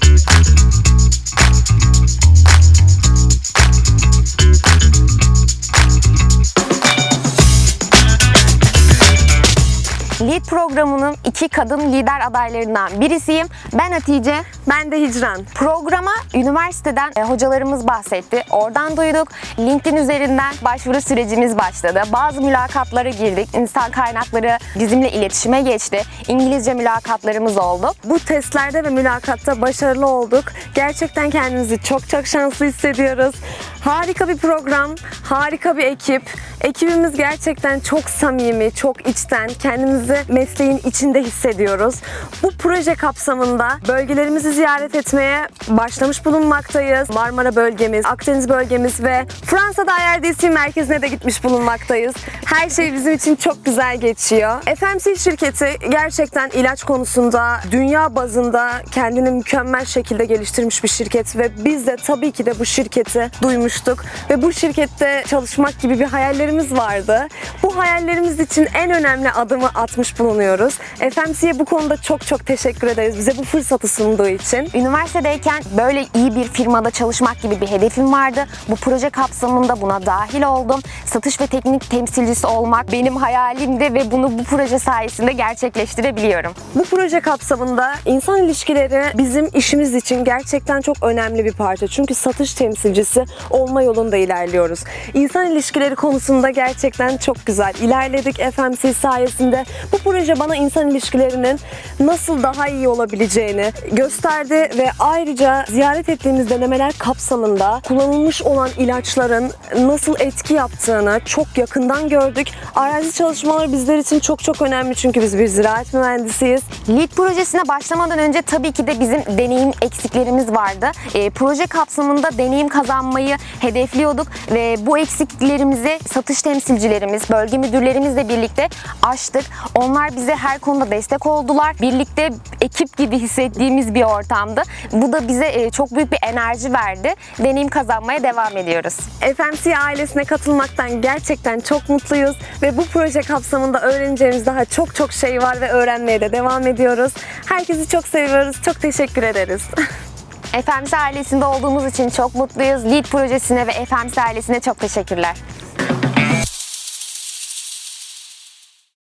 Thank you. Lead programının iki kadın lider adaylarından birisiyim. Ben Hatice. Ben de Hicran. Programa üniversiteden e, hocalarımız bahsetti. Oradan duyduk. LinkedIn üzerinden başvuru sürecimiz başladı. Bazı mülakatlara girdik. İnsan kaynakları bizimle iletişime geçti. İngilizce mülakatlarımız oldu. Bu testlerde ve mülakatta başarılı olduk. Gerçekten kendimizi çok çok şanslı hissediyoruz. Harika bir program, harika bir ekip. Ekibimiz gerçekten çok samimi, çok içten. Kendimizi mesleğin içinde hissediyoruz. Bu proje kapsamında bölgelerimizi ziyaret etmeye başlamış bulunmaktayız. Marmara bölgemiz, Akdeniz bölgemiz ve Fransa'da IRDC merkezine de gitmiş bulunmaktayız. Her şey bizim için çok güzel geçiyor. FMC şirketi gerçekten ilaç konusunda dünya bazında kendini mükemmel şekilde geliştirmiş bir şirket ve biz de tabii ki de bu şirketi duymuştuk ve bu şirkette çalışmak gibi bir hayallerimiz vardı. Bu hayallerimiz için en önemli adımı atmış bulunuyoruz. FMC'ye bu konuda çok çok teşekkür ederiz bize bu fırsatı sunduğu için. Üniversitedeyken böyle iyi bir firmada çalışmak gibi bir hedefim vardı. Bu proje kapsamında buna dahil oldum. Satış ve teknik temsilcisi olmak benim hayalimdi ve bunu bu proje sayesinde gerçekleştirebiliyorum. Bu proje kapsamında insan ilişkileri bizim işimiz için gerçekten çok önemli bir parça. Çünkü satış temsilcisi olma yolunda ilerliyoruz. İnsan ilişkileri konusunda gerçekten çok güzel ilerledik FMC sayesinde. Bu proje bana insan ilişkilerinin nasıl daha iyi olabileceğini gösterdi ve ayrıca ziyaret ettiğimiz denemeler kapsamında kullanılmış olan ilaçların nasıl etki yaptığını çok yakından gördük. Arazi çalışmaları bizler için çok çok önemli çünkü biz bir ziraat mühendisiyiz. Lead projesine başlamadan önce tabii ki de bizim deneyim eksiklerimiz vardı. E, proje kapsamında deneyim kazanmayı hedefliyorduk ve bu eksiklerimizi satış temsilcilerimiz, bölge müdürlerimizle birlikte aştık. Onlar bize her konuda destek oldular. Birlikte ekip gibi hissettiğimiz bir ortamdı. Bu da bize e, çok büyük bir enerji verdi. Deneyim kazanmaya devam ediyoruz. FMC ailesine katılmaktan gerçekten çok mutluyuz ve bu proje kapsamında öğreneceğimiz daha çok çok şey var ve öğrenmeye de devam ediyoruz. Herkesi çok seviyoruz. Çok teşekkür ederiz. FMC ailesinde olduğumuz için çok mutluyuz. Lead projesine ve FMC ailesine çok teşekkürler.